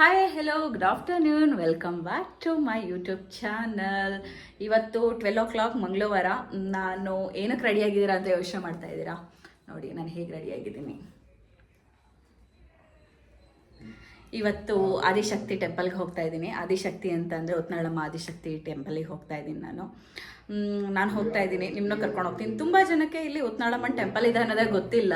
Hi hello good afternoon welcome back to my YouTube channel ಇವತ್ತು twelve o'clock ಮಂಗಳವಾರ. ನಾನು ಏನಕ್ಕೆ ರೆಡಿಯಾಗಿದ್ದೀರಾ ಅಂತ ಯೋಚನೆ ಮಾಡ್ತಾ ಇದ್ದೀರಾ? ನೋಡಿ, ನಾನು ಹೇಗೆ ರೆಡಿಯಾಗಿದ್ದೀನಿ ಇವತ್ತು ಆದಿಶಕ್ತಿ ಟೆಂಪಲ್ಗೆ ಹೋಗ್ತಾ ಇದ್ದೀನಿ. ಆದಿಶಕ್ತಿ ಅಂತಂದರೆ ಉತ್ನಾಳಮ್ಮ ಆದಿಶಕ್ತಿ ಟೆಂಪಲಿಗೆ ಹೋಗ್ತಾ ಇದ್ದೀನಿ ನಾನು. ನಾನು ಹೋಗ್ತಾ ಇದ್ದೀನಿ. ನಿಮ್ಮನ್ನ ಕರ್ಕೊಂಡು ಹೋಗ್ತೀನಿ. ತುಂಬ ಜನಕ್ಕೆ ಇಲ್ಲಿ ಉತ್ನಾಳಮ್ಮನ ಟೆಂಪಲ್ ಇದೆ ಅನ್ನೋದೇ ಗೊತ್ತಿಲ್ಲ.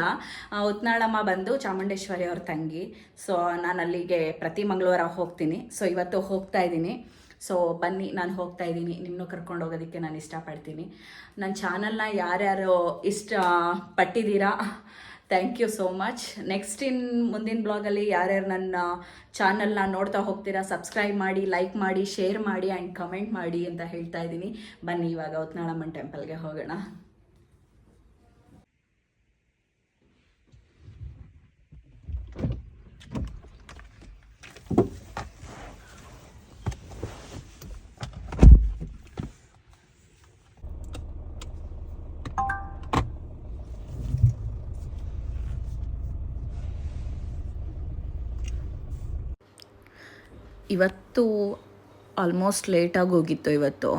ಉತ್ನಾಳಮ್ಮ ಬಂದು ಚಾಮುಂಡೇಶ್ವರಿ ಅವ್ರ ತಂಗಿ. ಸೊ ನಾನು ಅಲ್ಲಿಗೆ ಪ್ರತಿ ಮಂಗಳವಾರ ಹೋಗ್ತೀನಿ. ಸೊ ಇವತ್ತು ಹೋಗ್ತಾ ಇದ್ದೀನಿ. ಸೊ ಬನ್ನಿ, ನಾನು ಹೋಗ್ತಾ ಇದ್ದೀನಿ. ನಿಮ್ಮನ್ನು ಕರ್ಕೊಂಡು ಹೋಗೋದಕ್ಕೆ ನಾನು ಇಷ್ಟಪಡ್ತೀನಿ. ನನ್ನ ಚಾನಲ್ನ ಯಾರ್ಯಾರು ಇಷ್ಟ, ಪಟ್ಟಿದ್ದೀರಾ? Thank you so much next in ಮುಂದಿನ ಬ್ಲಾಗಲ್ಲಿ ಯಾರ್ಯಾರು ನನ್ನ ಚಾನಲ್ನ ನೋಡ್ತಾ ಹೋಗ್ತೀರಾ ಸಬ್ಸ್ಕ್ರೈಬ್ ಮಾಡಿ ಲೈಕ್ ಮಾಡಿ ಶೇರ್ ಮಾಡಿ ಆ್ಯಂಡ್ ಕಮೆಂಟ್ ಮಾಡಿ ಅಂತ ಹೇಳ್ತಾ ಇದ್ದೀನಿ. ಬನ್ನಿ ಇವಾಗ, ಉತ್ನಾಳಮ್ಮನ ಟೆಂಪಲ್ಗೆ ಹೋಗೋಣ. ಇವತ್ತು ಆಲ್ಮೋಸ್ಟ್ ಲೇಟಾಗಿ ಹೋಗಿತ್ತು ಇವತ್ತು.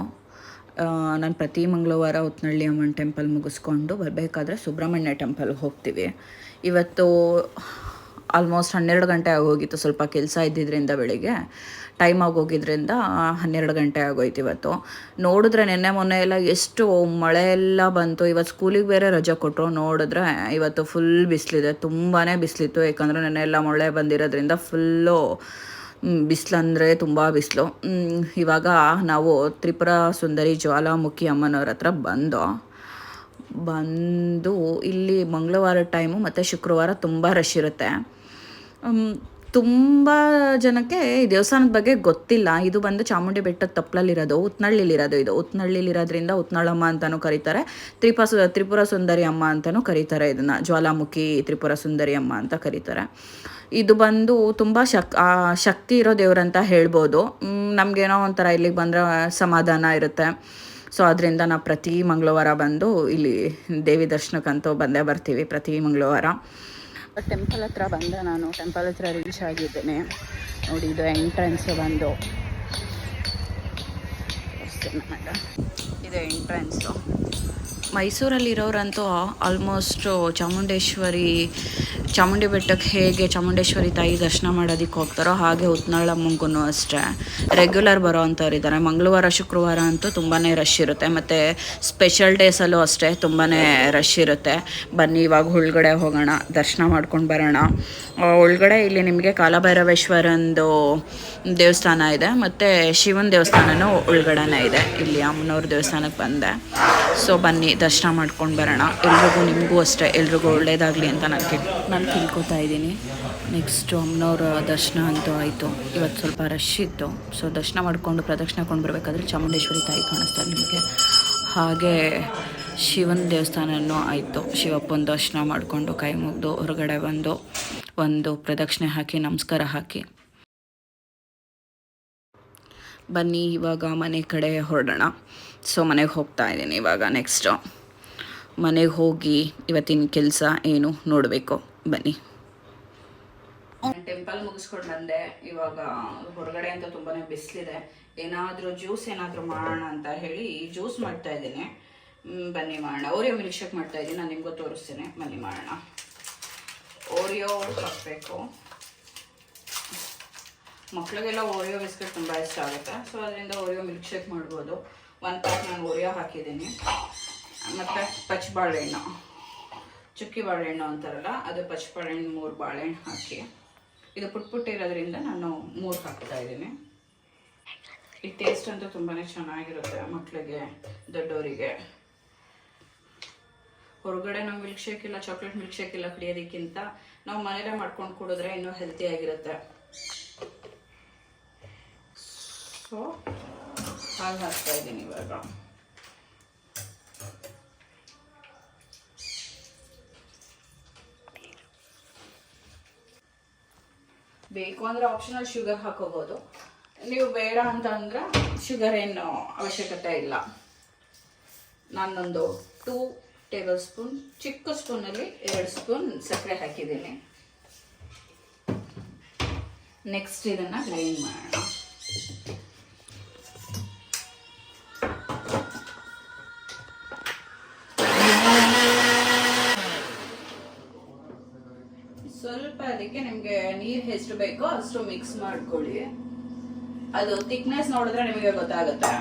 ನಾನು ಪ್ರತಿ ಮಂಗಳವಾರ ಉತ್ನಳ್ಳಿ ಅಮ್ಮನ ಟೆಂಪಲ್ ಮುಗಿಸ್ಕೊಂಡು ಬರಬೇಕಾದ್ರೆ ಸುಬ್ರಹ್ಮಣ್ಯ ಟೆಂಪಲ್ಗೆ ಹೋಗ್ತೀವಿ. ಇವತ್ತು ಆಲ್ಮೋಸ್ಟ್ ಹನ್ನೆರಡು ಗಂಟೆ ಆಗೋಗಿತ್ತು ಸ್ವಲ್ಪ ಕೆಲಸ ಇದ್ದಿದ್ದರಿಂದ ಬೆಳಿಗ್ಗೆ. ಟೈಮ್ ಆಗೋಗಿದ್ರಿಂದ ಹನ್ನೆರಡು ಗಂಟೆ ಆಗೋಯ್ತು ಇವತ್ತು. ನೋಡಿದ್ರೆ ನಿನ್ನೆ ಮೊನ್ನೆ ಎಲ್ಲ ಎಷ್ಟು ಮಳೆ ಎಲ್ಲ ಬಂತು. ಇವತ್ತು ಸ್ಕೂಲಿಗೆ ಬೇರೆ ರಜೆ ಕೊಟ್ಟರು ನೋಡಿದ್ರೆ ಇವತ್ತು ಫುಲ್ ಬಿಸಿಲಿದೆ. ತುಂಬಾ ಬಿಸಿಲಿತ್ತು. ಯಾಕಂದರೆ ನೆನ್ನೆ ಎಲ್ಲ ಮಳೆ ಬಂದಿರೋದ್ರಿಂದ ಫುಲ್ಲು ಬಿಸಿಲಂದರೆ ತುಂಬ ಬಿಸಿಲು. ಇವಾಗ ನಾವು ತ್ರಿಪುರ ಸುಂದರಿ ಜ್ವಾಲಾಮುಖಿ ಅಮ್ಮನವ್ರ ಹತ್ರ ಬಂದು ಬಂದು ಇಲ್ಲಿ ಮಂಗಳವಾರ ಟೈಮು ಮತ್ತು ಶುಕ್ರವಾರ ತುಂಬ ರಶ್ ಇರುತ್ತೆ. ತುಂಬ ಜನಕ್ಕೆ ಈ ದೇವಸ್ಥಾನದ ಬಗ್ಗೆ ಗೊತ್ತಿಲ್ಲ. ಇದು ಬಂದು ಚಾಮುಂಡಿ ಬೆಟ್ಟದ ತಪ್ಪಲಲ್ಲಿರೋದು ಉತ್ನಳ್ಳಿಲಿರೋದು ಇದು. ಉತ್ನಳ್ಳಿಲಿರೋದ್ರಿಂದ ಉತ್ನಳಮ್ಮ ಅಂತಲೂ ಕರೀತಾರೆ. ತ್ರಿಪ ಸು ತ್ರಿಪುರ ಸುಂದರಿ ಅಮ್ಮ ಅಂತಲೂ ಕರೀತಾರೆ ಇದನ್ನು. ಜ್ವಾಲಾಮುಖಿ, ತ್ರಿಪುರ ಸುಂದರಿ ಅಮ್ಮ ಅಂತ ಕರೀತಾರೆ. ಇದು ಬಂದು ತುಂಬ ಶಕ್ ಶಕ್ತಿ ಇರೋ ದೇವ್ರಂತ ಹೇಳ್ಬೋದು. ನಮಗೇನೋ ಒಂಥರ ಇಲ್ಲಿಗೆ ಬಂದರೆ ಸಮಾಧಾನ ಇರುತ್ತೆ. ಸೊ ಅದರಿಂದ ನಾವು ಪ್ರತಿ ಮಂಗಳವಾರ ಬಂದು ಇಲ್ಲಿ ದೇವಿ ದರ್ಶನಕ್ಕಂತೂ ಬಂದೇ ಬರ್ತೀವಿ ಪ್ರತಿ ಮಂಗಳವಾರ. ಟೆಂಪಲ್ ಹತ್ರ ಬಂದೆ ನಾನು. ಟೆಂಪಲ್ ಹತ್ರ ರೀಚ್ ಆಗಿದ್ದೇನೆ. ನೋಡಿ ಇದು ಎಂಟ್ರೆನ್ಸ್ ಬಂದು. ಇದು ಎಂಟ್ರೆನ್ಸು ಮೈಸೂರಲ್ಲಿರೋರಂತೂ ಆಲ್ಮೋಸ್ಟು ಚಾಮುಂಡೇಶ್ವರಿ, ಚಾಮುಂಡಿ ಬೆಟ್ಟಕ್ಕೆ ಹೇಗೆ ಚಾಮುಂಡೇಶ್ವರಿ ತಾಯಿ ದರ್ಶನ ಮಾಡೋದಕ್ಕೆ ಹೋಗ್ತಾರೋ ಹಾಗೆ ಉತ್ನಾಳಮ್ಮಂಗೂ ಅಷ್ಟೇ. ರೆಗ್ಯುಲರ್ ಬರೋ ಅಂಥವ್ರು ಇದ್ದಾರೆ. ಮಂಗಳವಾರ, ಶುಕ್ರವಾರ ಅಂತೂ ತುಂಬಾ ರಶ್ ಇರುತ್ತೆ. ಮತ್ತು ಸ್ಪೆಷಲ್ ಡೇಸಲ್ಲೂ ಅಷ್ಟೇ ತುಂಬಾ ರಶ್ ಇರುತ್ತೆ. ಬನ್ನಿ, ಇವಾಗ ಒಳಗಡೆ ಹೋಗೋಣ, ದರ್ಶನ ಮಾಡ್ಕೊಂಡು ಬರೋಣ. ಒಳಗಡೆ ಇಲ್ಲಿ ನಿಮಗೆ ಕಾಲಭೈರವೇಶ್ವರಂದು ದೇವಸ್ಥಾನ ಇದೆ. ಮತ್ತು ಶಿವನ ದೇವಸ್ಥಾನವೂ ಒಳಗಡೆನೇ ಇದೆ. ಇಲ್ಲಿ ಅಮ್ಮನವ್ರ ದೇವಸ್ಥಾನಕ್ಕೆ ಬಂದೆ. ಸೊ ಬನ್ನಿ, ದರ್ಶನ ಮಾಡ್ಕೊಂಡು ಬರೋಣ. ಎಲ್ರಿಗೂ ನಿಮಗೂ ಅಷ್ಟೇ. ಎಲ್ರಿಗೂ ಒಳ್ಳೇದಾಗಲಿ ಅಂತ ನಾನು ಕೇಳಿ ನಾನು ತಿಳ್ಕೊತಾ ಇದ್ದೀನಿ. ನೆಕ್ಸ್ಟು ಅಮ್ಮನವ್ರ ದರ್ಶನ ಅಂತೂ ಆಯಿತು. ಇವತ್ತು ಸ್ವಲ್ಪ ರಶ್ ಇತ್ತು. ಸೊ ದರ್ಶನ ಮಾಡಿಕೊಂಡು ಪ್ರದಕ್ಷಿಣೆ ಕೊಂಡು ಬರಬೇಕಾದ್ರೆ ಚಾಮುಂಡೇಶ್ವರಿ ತಾಯಿ ಕಾಣಿಸ್ತಾರೆ ನಿಮಗೆ. ಹಾಗೆ ಶಿವನ ದೇವಸ್ಥಾನನೂ ಆಯಿತು. ಶಿವಪ್ಪನ ದರ್ಶನ ಮಾಡಿಕೊಂಡು ಕೈ ಮುಗಿದು ಹೊರಗಡೆ ಬಂದು ಒಂದು ಪ್ರದಕ್ಷಿಣೆ ಹಾಕಿ, ನಮಸ್ಕಾರ ಹಾಕಿ. ಬನ್ನಿ, ಇವಾಗ ಮನೆ ಕಡೆ ಹೊರಡೋಣ. ಸೊ ಮನೆಗೆ ಹೋಗ್ತಾ ಇದ್ದೀನಿ ಇವಾಗ ನೆಕ್ಸ್ಟು ಮನೆಗೆ ಹೋಗಿ ಇವತ್ತಿನ ಕೆಲಸ ಏನು ನೋಡಬೇಕು. ಬನ್ನಿ. ಟೆಂಪಲ್ ಮುಗಿಸ್ಕೊಂಡು ಬಂದೆ. ಇವಾಗ ಹೊರಗಡೆ ಅಂತ ತುಂಬಾನೇ ಬಿಸಿಲಿದೆ. ಏನಾದರೂ ಜ್ಯೂಸ್ ಏನಾದರೂ ಮಾಡೋಣ ಅಂತ ಹೇಳಿ ಜ್ಯೂಸ್ ಮಾಡ್ತಾ ಇದ್ದೀನಿ. ಬನ್ನಿ ಮಾಡೋಣ. ಓರಿಯೋ ಮಿಲ್ಕ್ ಶೇಕ್ ಮಾಡ್ತಾ ಇದ್ದೀನಿ. ನಾನು ನಿಮಗೂ ತೋರಿಸ್ತೇನೆ. ಬನ್ನಿ ಮಾಡೋಣ. ಓರಿಯೋ ಹಾಕಬೇಕು. ಮಕ್ಕಳಿಗೆಲ್ಲ ಓರಿಯೋ ಬಿಸ್ಕೆಟ್ ತುಂಬ ಇಷ್ಟ ಆಗುತ್ತೆ. ಸೊ ಅದರಿಂದ ಓರಿಯೋ ಮಿಲ್ಕ್ ಶೇಕ್ ಮಾಡ್ಬೋದು. ಒಂದು ಪ್ಯಾಕ್ ನಾನು ಓರಿಯೋ ಹಾಕಿದ್ದೀನಿ. ಮತ್ತು ಪಚ್ಚ ಬಾಳೆಹಣ್ಣು ಚುಕ್ಕಿ ಬಾಳೆಹಣ್ಣು ಅಂತಾರಲ್ಲ, ಅದು ಪಚ್ಚ ಬಾಳೆಹಣ್ಣು ಮೂರು ಬಾಳೆಹಣ್ಣು ಹಾಕಿ. ಇದು ಪುಟ್ ಪುಟ್ಟ ಇರೋದ್ರಿಂದ ನಾನು ಮೂರು ಹಾಕ್ತಾ ಇದ್ದೀನಿ. ಈ ಟೇಸ್ಟ್ ಅಂತೂ ತುಂಬಾ ಚೆನ್ನಾಗಿರುತ್ತೆ ಮಕ್ಕಳಿಗೆ ದೊಡ್ಡವರಿಗೆ ಹೊರಗಡೆ ನಾವು ಮಿಲ್ಕ್ ಶೇಕ್ ಇಲ್ಲ ಚಾಕ್ಲೇಟ್ ಮಿಲ್ಕ್ ಶೇಕ್ ಇಲ್ಲ ಕುಡಿಯೋದಕ್ಕಿಂತ ನಾವು ಮನೆಯಲ್ಲೇ ಮಾಡ್ಕೊಂಡು ಕುಡಿದ್ರೆ ಇನ್ನೂ ಹೆಲ್ತಿಯಾಗಿರುತ್ತೆ ಸೊ ಹಾಲು ಹಾಕ್ತಾ ಇದ್ದೀನಿ ಇವಾಗ ಬೇಕು ಅಂದ್ರೆ ಆಪ್ಷನಲ್ ಶುಗರ್ ಹಾಕೋಬಹುದು ನೀವು ಬೇಡ ಅಂತ ಅಂದ್ರೆ ಶುಗರ್ ಏನು ಅವಶ್ಯಕತೆ ಇಲ್ಲ. ನಾನೊಂದು ಟೂ ಟೇಬಲ್ ಸ್ಪೂನ್ ಚಿಕ್ಕ ಸ್ಪೂನಲ್ಲಿ ಎರಡು ಸ್ಪೂನ್ ಸಕ್ಕರೆ ಹಾಕಿದ್ದೀನಿ. ನೆಕ್ಸ್ಟ್ ಇದನ್ನು ಗ್ರೈಂಡ್ ಮಾಡೋಣ. ನಿಮಗೆ ನೀರು ಎಷ್ಟು ಬೇಕೋ ಅಷ್ಟು ಮಿಕ್ಸ್ ಮಾಡ್ಕೊಳ್ಳಿ. ಅದು ಥಿಕ್ನೆಸ್ ನೋಡಿದ್ರೆ ನಿಮಗೆ ಗೊತ್ತಾಗುತ್ತೆ.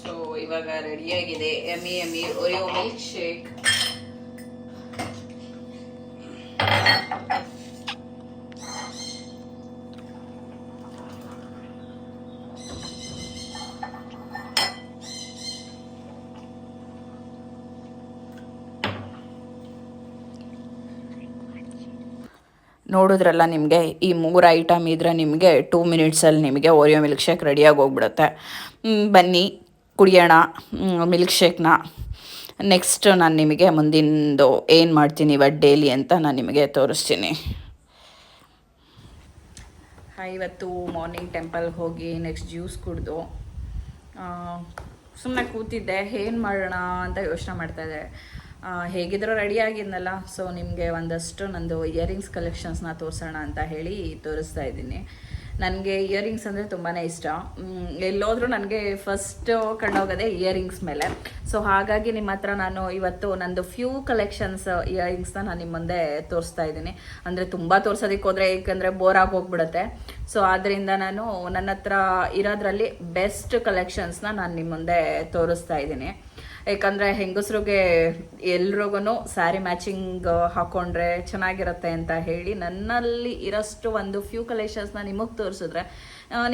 ಸೊ ಇವಾಗ ರೆಡಿಯಾಗಿದೆ ಎಮಿ ಎಮಿ ಒರಿಯೋ ಮಿಲ್ಕ್ ಶೇಕ್ ನೋಡಿದ್ರಲ್ಲ ನಿಮಗೆ ಈ ಮೂರು ಐಟಮ್ ಇದ್ರೆ ನಿಮಗೆ ಟೂ ಮಿನಿಟ್ಸಲ್ಲಿ ನಿಮಗೆ ಓರಿಯೋ ಮಿಲ್ಕ್ ಶೇಕ್ ರೆಡಿಯಾಗಿ ಹೋಗ್ಬಿಡುತ್ತೆ. ಬನ್ನಿ, ಕುಡಿಯೋಣ ಮಿಲ್ಕ್ ಶೇಕ್ನ ನೆಕ್ಸ್ಟ್ ನಾನು ನಿಮಗೆ ಮುಂದಿನದು ಏನು ಮಾಡ್ತೀನಿ ಇವತ್ತು ಡೈಲಿ ಅಂತ ನಾನು ನಿಮಗೆ ತೋರಿಸ್ತೀನಿ. ಇವತ್ತು ಮಾರ್ನಿಂಗ್ ಟೆಂಪಲ್ಗೆ ಹೋಗಿ ನೆಕ್ಸ್ಟ್ ಜ್ಯೂಸ್ ಕುಡಿದು ಸುಮ್ಮನೆ ಕೂತಿದ್ದೆ, ಏನು ಮಾಡೋಣ ಅಂತ ಯೋಚನೆ ಮಾಡ್ತಾಯಿದ್ದೆ ಹೇಗಿದ್ರೂ ರೆಡಿ ಆಗಿದ್ನಲ್ಲ. ಸೊ ನಿಮಗೆ ಒಂದಷ್ಟು ನಂದು ಇಯರಿಂಗ್ಸ್ ಕಲೆಕ್ಷನ್ಸ್ನ ತೋರಿಸೋಣ ಅಂತ ಹೇಳಿ ತೋರಿಸ್ತಾ ಇದ್ದೀನಿ. ನನಗೆ ಇಯರಿಂಗ್ಸ್ ಅಂದರೆ ತುಂಬಾ ಇಷ್ಟ. ಎಲ್ಲೋದ್ರೂ ನನಗೆ ಫಸ್ಟ್ ಕಂಡೋಗೋದೇ ಇಯರಿಂಗ್ಸ್ ಮೇಲೆ. ಸೊ ಹಾಗಾಗಿ ನಿಮ್ಮ ಹತ್ರ ನಾನು ಇವತ್ತು ನಂದು ಫ್ಯೂ ಕಲೆಕ್ಷನ್ಸ್ ಇಯರಿಂಗ್ಸ್ನ ನಾನು ನಿಮ್ಮ ಮುಂದೆ ತೋರಿಸ್ತಾ ಇದ್ದೀನಿ. ಅಂದರೆ ತುಂಬ ತೋರ್ಸೋದಕ್ಕೆ ಹೋದರೆ ಏಕೆಂದರೆ ಬೋರ್ ಆಗಿ ಹೋಗ್ಬಿಡುತ್ತೆ ಸೊ ಆದ್ದರಿಂದ ನಾನು ನನ್ನ ಹತ್ರ ಇರೋದ್ರಲ್ಲಿ ಬೆಸ್ಟ್ ಕಲೆಕ್ಷನ್ಸ್ನ ನಾನು ನಿಮ್ಮ ಮುಂದೆ ತೋರಿಸ್ತಾ ಇದ್ದೀನಿ. ಯಾಕಂದರೆ ಹೆಂಗಸ್ರಿಗೆ ಎಲ್ರಿಗೂ ಸ್ಯಾರಿ ಮ್ಯಾಚಿಂಗ್ ಹಾಕೊಂಡ್ರೆ ಚೆನ್ನಾಗಿರುತ್ತೆ ಅಂತ ಹೇಳಿ ನನ್ನಲ್ಲಿ ಇರೋಷ್ಟು ಒಂದು ಫ್ಯೂ ಕಲೆಕ್ಷನ್ಸ್ನ ನಿಮಗೆ ತೋರಿಸಿದ್ರೆ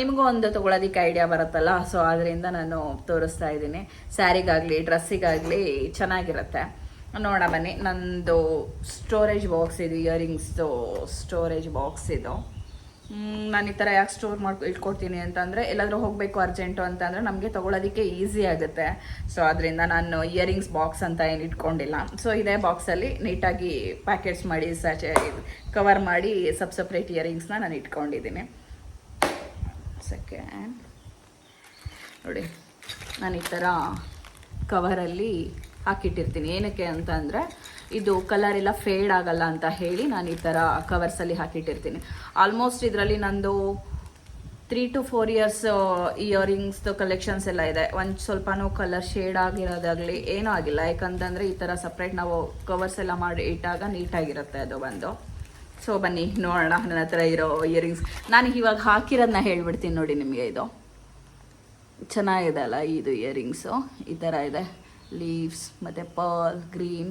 ನಿಮಗೂ ಒಂದು ತೊಗೊಳೋದಕ್ಕೆ ಐಡಿಯಾ ಬರುತ್ತಲ್ಲ ಸೊ ಅದರಿಂದ ನಾನು ತೋರಿಸ್ತಾ ಇದ್ದೀನಿ. ಸ್ಯಾರಿಗಾಗಲಿ ಡ್ರೆಸ್ಸಿಗಾಗಲಿ ಚೆನ್ನಾಗಿರುತ್ತೆ. ನೋಡ ಬನ್ನಿ, ನಂದು ಸ್ಟೋರೇಜ್ ಬಾಕ್ಸ್ ಇದು ಇಯರಿಂಗ್ಸ್ದು ಸ್ಟೋರೇಜ್ ಬಾಕ್ಸ್ ಇದು. ನಾನು ಈ ಥರ ಯಾಕೆ ಸ್ಟೋರ್ ಮಾಡಿ ಇಟ್ಕೊಡ್ತೀನಿ ಅಂತಂದರೆ ಎಲ್ಲಾದರೂ ಹೋಗಬೇಕು ಅರ್ಜೆಂಟು ಅಂತಂದರೆ ನಮಗೆ ತೊಗೊಳೋದಕ್ಕೆ ಈಸಿ ಆಗುತ್ತೆ. ಸೊ ಅದರಿಂದ ನಾನು ಇಯರಿಂಗ್ಸ್ ಬಾಕ್ಸ್ ಅಂತ ಏನು ಇಟ್ಕೊಂಡಿಲ್ಲ. ಸೊ ಇದೇ ಬಾಕ್ಸಲ್ಲಿ ನೀಟಾಗಿ ಪ್ಯಾಕೆಟ್ಸ್ ಮಾಡಿ ಸಚೆ ಕವರ್ ಮಾಡಿ ಸಬ್ ಸಪ್ರೇಟ್ ಇಯರಿಂಗ್ಸ್ನ ನಾನು ಇಟ್ಕೊಂಡಿದ್ದೀನಿ. ಸೆಕೆಂಡ್ ನೋಡಿ, ನಾನು ಈ ಥರ ಕವರಲ್ಲಿ ಹಾಕಿಟ್ಟಿರ್ತೀನಿ. ಏನಕ್ಕೆ ಅಂತ ಅಂದರೆ ಇದು ಕಲರ್ ಎಲ್ಲ ಫೇಡ್ ಆಗಲ್ಲ ಅಂತ ಹೇಳಿ ನಾನು ಈ ಥರ ಕವರ್ಸಲ್ಲಿ ಹಾಕಿಟ್ಟಿರ್ತೀನಿ. ಆಲ್ಮೋಸ್ಟ್ ಇದರಲ್ಲಿ ನಂದು ತ್ರೀ ಟು ಫೋರ್ ಇಯರ್ಸ್ ಇಯರಿಂಗ್ಸ್ದು ಕಲೆಕ್ಷನ್ಸ್ ಎಲ್ಲ ಇದೆ. ಒಂದು ಸ್ವಲ್ಪನೂ ಕಲರ್ ಶೇಡ್ ಆಗಿರೋದಾಗಲಿ ಏನೂ ಆಗಿಲ್ಲ. ಯಾಕಂತಂದರೆ ಈ ಥರ ಸಪ್ರೇಟ್ ನಾವು ಕವರ್ಸ್ ಎಲ್ಲ ಮಾಡಿ ಇಟ್ಟಾಗ ನೀಟಾಗಿರುತ್ತೆ ಅದು ಬಂದು ಸೊ ಬನ್ನಿ, ನೋಡೋಣ ನನ್ನ ಹತ್ರ ಇರೋ ಇಯರಿಂಗ್ಸ್ ನಾನು ಇವಾಗ ಹಾಕಿರೋದನ್ನ ಹೇಳ್ಬಿಡ್ತೀನಿ ನೋಡಿ ನಿಮಗೆ ಇದು. ಚೆನ್ನಾಗಿದೆ ಅಲ್ಲ ಇದು ಇಯರಿಂಗ್ಸು ಈ ಥರ ಇದೆ. ಲೀವ್ಸ್ ಮತ್ತು ಪರ್ಲ್ ಗ್ರೀನ್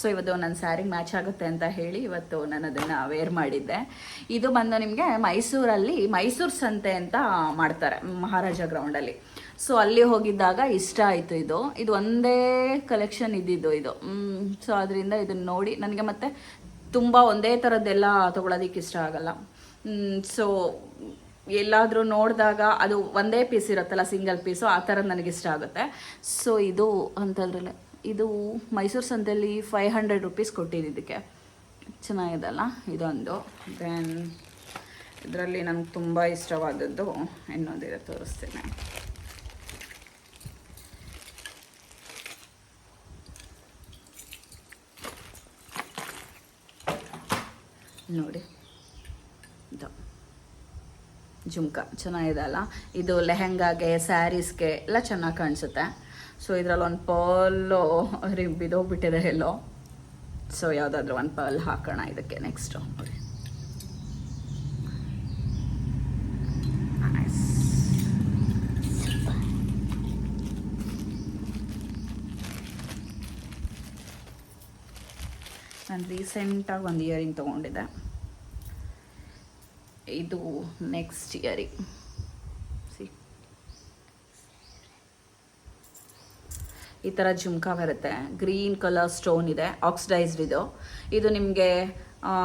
ಸೊ ಇವತ್ತು ನನ್ನ ಸ್ಯಾರಿಗೆ ಮ್ಯಾಚ್ ಆಗುತ್ತೆ ಅಂತ ಹೇಳಿ ಇವತ್ತು ನಾನು ಅದನ್ನು ವೇರ್ ಮಾಡಿದ್ದೆ. ಇದು ಬಂದು ನಿಮಗೆ ಮೈಸೂರಲ್ಲಿ ಮೈಸೂರು ಸಂತೆ ಅಂತ ಮಾಡ್ತಾರೆ, ಮಹಾರಾಜ ಗ್ರೌಂಡಲ್ಲಿ ಸೊ ಅಲ್ಲಿ ಹೋಗಿದ್ದಾಗ ಇಷ್ಟ ಆಯಿತು ಇದು. ಇದು ಒಂದೇ ಕಲೆಕ್ಷನ್ ಇದ್ದಿದ್ದು ಇದು. ಸೊ ಅದರಿಂದ ಇದನ್ನು ನೋಡಿ ನನಗೆ ಮತ್ತೆ ತುಂಬ ಒಂದೇ ಥರದ್ದೆಲ್ಲ ತೊಗೊಳೋದಕ್ಕೆ ಇಷ್ಟ ಆಗಲ್ಲ. ಸೊ ಎಲ್ಲಾದರೂ ನೋಡಿದಾಗ ಅದು ಒಂದೇ ಪೀಸ್ ಇರುತ್ತಲ್ಲ ಸಿಂಗಲ್ ಪೀಸು ಆ ಥರ ನನಗಿಷ್ಟ ಆಗುತ್ತೆ. ಸೊ ಇದು ಅಂತಂದ್ರೆ ಇದು ಮೈಸೂರು ಸಂತೆಯಲ್ಲಿ ಫೈವ್ ಹಂಡ್ರೆಡ್ ರುಪೀಸ್ ಕೊಟ್ಟಿದ್ದು ಇದಕ್ಕೆ. ಚೆನ್ನಾಗಿದೆಲ್ಲ, ಇದೊಂದು. ದೆನ್ ಇದರಲ್ಲಿ ನನಗೆ ತುಂಬ ಇಷ್ಟವಾದದ್ದು ಇನ್ನೊಂದಿದೆ, ತೋರಿಸ್ತೇನೆ. ನೋಡಿ. ಇದು. ಜುಮ್ಕ. ಚೆನ್ನಾಗಿದೆ ಅಲ್ಲ ಇದು ಲೆಹೆಂಗಾಗೆ, ಸ್ಯಾರೀಸ್ಗೆ ಎಲ್ಲ ಚೆನ್ನಾಗಿ ಕಾಣಿಸುತ್ತೆ. ಸೊ ಇದರಲ್ಲಿ ಒಂದು ಪರ್ಲು ಬಿದೋಗ್ಬಿಟ್ಟಿದೆ ಎಲ್ಲೋ. ಸೊ ಯಾವುದಾದ್ರೂ ಒಂದು ಪರ್ಲ್ ಹಾಕೋಣ ಇದಕ್ಕೆ ನೆಕ್ಸ್ಟು. ನಾನು ರೀಸೆಂಟಾಗಿ ಒಂದು ಇಯರಿಂಗ್ ತೊಗೊಂಡಿದ್ದೆ. ಇದು ನೆಕ್ಸ್ಟ್ ಇಯರಿಂಗ್ ಸಿ ಈ ಥರ ಜುಮ್ಕಾ ಬರುತ್ತೆ. ಗ್ರೀನ್ ಕಲರ್ ಸ್ಟೋನ್ ಇದೆ ಆಕ್ಸಿಡೈಸ್ಡ್ ಇದು. ಇದು ನಿಮಗೆ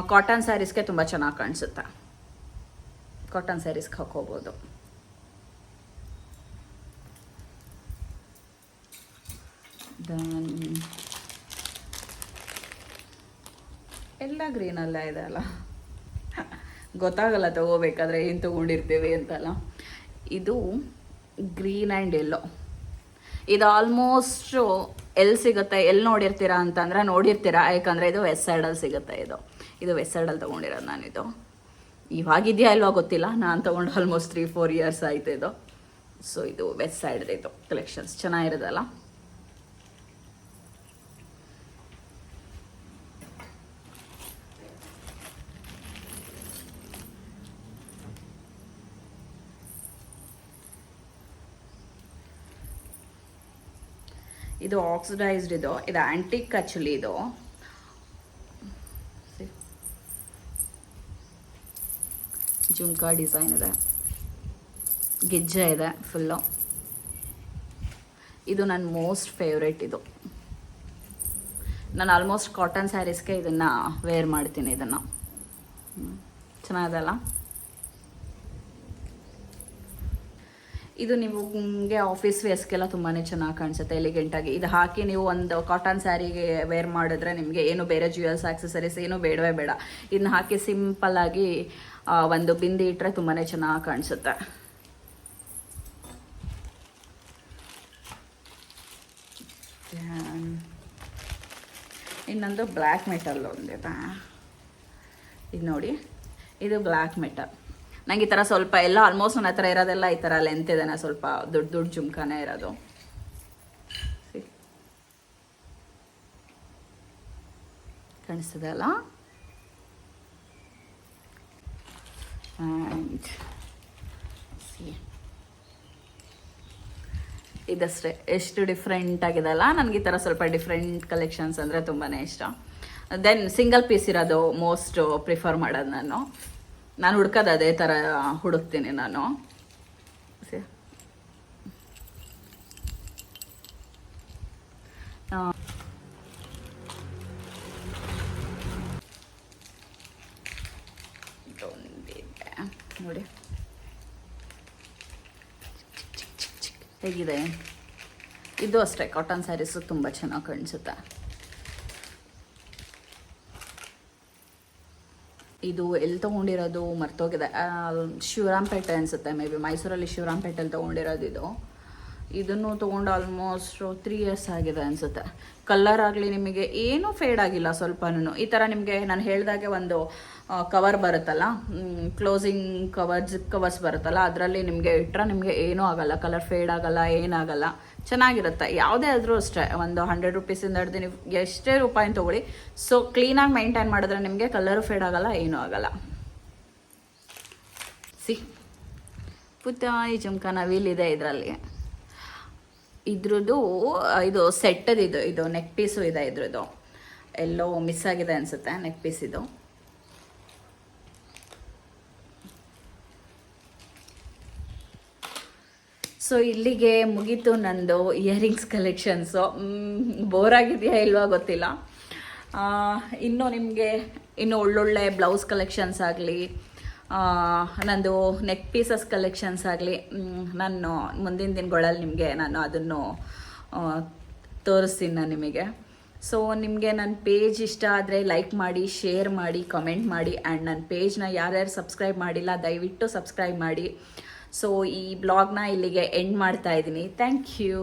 ಕಾಟನ್ ಸ್ಯಾರೀಸ್ಗೆ ತುಂಬ ಚೆನ್ನಾಗಿ ಕಾಣಿಸುತ್ತೆ. ಕಾಟನ್ ಸ್ಯಾರೀಸ್ಗೆ ಹಾಕೋಬೋದು ಎಲ್ಲ ಗ್ರೀನಲ್ಲ ಇದೆ ಅಲ್ಲ? ಗೊತ್ತಾಗಲ್ಲ, ತಗೋಬೇಕಾದ್ರೆ ಏನು ತೊಗೊಂಡಿರ್ತೀವಿ ಅಂತಲ್ಲ. ಇದು ಗ್ರೀನ್ ಆ್ಯಂಡ್ ಎಲ್ಲೋ ಇದು ಆಲ್ಮೋಸ್ಟ್ ಎಲ್ಲಿ ಸಿಗುತ್ತೆ ಎಲ್ಲಿ ನೋಡಿರ್ತೀರಾ ಅಂತಂದರೆ ನೋಡಿರ್ತೀರಾ, ಯಾಕಂದರೆ ಇದು ವೆಸ್ಟ್ ಸೈಡಲ್ಲಿ ಸಿಗುತ್ತೆ ಇದು. ಇದು ವೆಸ್ಟ್ ಸೈಡಲ್ಲಿ ತೊಗೊಂಡಿರೋದು ನಾನಿದು. ಇವಾಗಿದೆಯಾ ಇಲ್ವಾ ಗೊತ್ತಿಲ್ಲ, ನಾನು ತೊಗೊಂಡು ಆಲ್ಮೋಸ್ಟ್ ತ್ರೀ ಫೋರ್ ಇಯರ್ಸ್ ಆಯಿತು ಇದು. ಸೊ ಇದು ವೆಸ್ಟ್ ಸೈಡ್ ಇದು ಕಲೆಕ್ಷನ್ಸ್ ಚೆನ್ನಾಗಿರೋದಲ್ಲ ಇದು ಆಕ್ಸಿಡೈಸ್ಡ್ ಇದು ಇದು ಆಂಟಿಕ್ ಆ್ಯಕ್ಚುಲಿ ಇದು. ಜುಮ್ಕಾ ಡಿಸೈನ್ ಇದೆ. ಗೆಜ್ಜೆ ಇದೆ ಫುಲ್ಲು. ಇದು ನನ್ನ ಮೋಸ್ಟ್ ಫೇವ್ರೆಟ್ ಇದು. ನಾನು ಆಲ್ಮೋಸ್ಟ್ ಕಾಟನ್ ಸ್ಯಾರೀಸ್ಗೆ ಇದನ್ನು ವೇರ್ ಮಾಡ್ತೀನಿ ಇದನ್ನು. ಚೆನ್ನಾಗದಲ್ಲ ಇದು ನಿಮಗೆ ಆಫೀಸ್ ವೇಸ್ಗೆಲ್ಲ ತುಂಬಾ ಚೆನ್ನಾಗಿ ಕಾಣಿಸುತ್ತೆ ಎಲಿಗೆಂಟಾಗಿ ಇದು ಹಾಕಿ ನೀವು ಒಂದು ಕಾಟನ್ ಸ್ಯಾರಿಗೆ ವೇರ್ ಮಾಡಿದ್ರೆ ನಿಮಗೆ ಏನು ಬೇರೆ ಜ್ಯುವೆಲ್ಸ್ ಆಕ್ಸೆಸರೀಸ್ ಏನು ಬೇಡವೇ ಬೇಡ. ಇದನ್ನ ಹಾಕಿ ಸಿಂಪಲ್ ಆಗಿ ಒಂದು ಬಿಂದಿ ಇಟ್ಟರೆ ತುಂಬಾ ಚೆನ್ನಾಗಿ ಕಾಣಿಸುತ್ತೆ. ಇನ್ನೊಂದು ಬ್ಲ್ಯಾಕ್ ಮೆಟಲ್ ಒಂದಿದೆ. ಇದು ನೋಡಿ, ಇದು ಬ್ಲ್ಯಾಕ್ ಮೆಟಲ್ ನಂಗೆ ಈ ಥರ ಸ್ವಲ್ಪ ಎಲ್ಲ ಆಲ್ಮೋಸ್ಟ್ ನನ್ನ ಹತ್ರ ಇರೋದೆಲ್ಲ ಈ ಥರ ಲೆಂತ್ ಇದೆ ಸ್ವಲ್ಪ ದೊಡ್ಡ ದೊಡ್ಡ ಜುಮ್ಕಾನೇ ಇರೋದು. ಕಾಣಿಸ್ತದಲ್ಲ ಇದಷ್ಟೇ, ಎಷ್ಟು ಡಿಫ್ರೆಂಟ್ ಆಗಿದೆ ಅಲ್ಲ? ನನಗೆ ಈ ಥರ ಸ್ವಲ್ಪ ಡಿಫ್ರೆಂಟ್ ಕಲೆಕ್ಷನ್ಸ್ ಅಂದರೆ ತುಂಬಾ ಇಷ್ಟ. ದೆನ್ ಸಿಂಗಲ್ ಪೀಸ್ ಇರೋದು ಮೋಸ್ಟ್ ಪ್ರಿಫರ್ ಮಾಡೋದು ನಾನು. ನಾನು ಹುಡ್ಕೋದು ಅದೇ ಥರ ಹುಡುಕ್ತೀನಿ ನಾನು. ನೋಡಿ. ಹೇಗಿದೆ? ಇದು ಅಷ್ಟೇ ಕಾಟನ್ ಸ್ಯಾರೀಸು ತುಂಬ ಚೆನ್ನಾಗಿ ಕಾಣಿಸುತ್ತೆ. ಇದು ಎಲ್ಲಿ ತೊಗೊಂಡಿರೋದು ಮರ್ತೋಗಿದೆ? ಶಿವರಾಮ್ಪೇಟೆ ಅನಿಸುತ್ತೆ ಮೇ ಬಿ. ಮೈಸೂರಲ್ಲಿ ಶಿವರಾಂಪೇಟೆಲ್ಲಿ ತೊಗೊಂಡಿರೋದು ಇದು. ಇದನ್ನು ತೊಗೊಂಡು ಆಲ್ಮೋಸ್ಟ್ ತ್ರೀ ಇಯರ್ಸ್ ಆಗಿದೆ ಅನಿಸುತ್ತೆ. ಕಲರ್ ಆಗಲಿ ನಿಮಗೆ ಏನೂ ಫೇಡ್ ಆಗಿಲ್ಲ ಸ್ವಲ್ಪನೂ. ಈ ಥರ ನಿಮಗೆ ನಾನು ಹೇಳಿದಾಗೆ ಒಂದು ಕವರ್ ಬರುತ್ತಲ್ಲ? ಕ್ಲೋಸಿಂಗ್ ಕವರ್ ಜಿಪ್ ಕವರ್ಸ್ ಬರುತ್ತಲ್ಲ? ಅದರಲ್ಲಿ ನಿಮಗೆ ಇಟ್ಟರೆ ನಿಮಗೆ ಏನೂ ಆಗಲ್ಲ. ಕಲರ್ ಫೇಡ್ ಆಗಲ್ಲ, ಏನಾಗಲ್ಲ. ಚೆನ್ನಾಗಿರುತ್ತೆ. ಯಾವುದೇ ಆದರೂ ಅಷ್ಟೇ, ಒಂದು ಹಂಡ್ರೆಡ್ ರುಪೀಸಿಂದ ಹಿಡ್ದು ನೀವು ಎಷ್ಟೇ ರೂಪಾಯಿ ತೊಗೊಳ್ಳಿ. ಸೊ ಕ್ಲೀನಾಗಿ ಮೈಂಟೈನ್ ಮಾಡಿದ್ರೆ ನಿಮಗೆ ಕಲರು ಫೇಡ್ ಆಗಲ್ಲ, ಏನೂ ಆಗಲ್ಲ. ಸಿ ಪುತ್ತ ಈ ಜುಮ್ಕ ಇದೆ ಇದರಲ್ಲಿ. ಇದ್ರದ್ದು ಇದು ಸೆಟ್ಟದಿದು ಇದು ಇದು ನೆಕ್ ಪೀಸು ಇದೆ ಇದ್ರದ್ದು. ಎಲ್ಲೋ ಮಿಸ್ ಆಗಿದೆ ಅನಿಸುತ್ತೆ ನೆಕ್ ಪೀಸ್ ಇದು. ಸೊ ಇಲ್ಲಿಗೆ ಮುಗೀತು ನಂದು ಇಯರಿಂಗ್ಸ್ ಕಲೆಕ್ಷನ್ಸು ಬೋರ್ ಆಗಿದೆಯಾ ಇಲ್ವಾ ಗೊತ್ತಿಲ್ಲ. ಇನ್ನು ನಿಮಗೆ ಇನ್ನು ಒಳ್ಳೊಳ್ಳೆ ಬ್ಲೌಸ್ ಕಲೆಕ್ಷನ್ಸ್ ಆಗಲಿ ನಂದು ನೆಕ್ ಪೀಸಸ್ ಕಲೆಕ್ಷನ್ಸ್ ಆಗಲಿ ನಾನು ಮುಂದಿನ ದಿನಗಳಲ್ಲಿ ನಿಮಗೆ ನಾನು ಅದನ್ನು ತೋರಿಸ್ತೀನಿ ನಾನು ನಿಮಗೆ. ಸೊ ನಿಮಗೆ ನನ್ನ ಪೇಜ್ ಇಷ್ಟ ಆದರೆ ಲೈಕ್ ಮಾಡಿ ಶೇರ್ ಮಾಡಿ ಕಮೆಂಟ್ ಮಾಡಿ ಆ್ಯಂಡ್ ನನ್ನ ಪೇಜ್ನ ಯಾರ್ಯಾರು ಸಬ್ಸ್ಕ್ರೈಬ್ ಮಾಡಿಲ್ಲ, ದಯವಿಟ್ಟು ಸಬ್ಸ್ಕ್ರೈಬ್ ಮಾಡಿ. ಸೊ ಈ ಬ್ಲಾಗ್ನ ಇಲ್ಲಿಗೆ ಎಂಡ್ ಮಾಡ್ತಾ ಇದ್ದೀನಿ. Thank you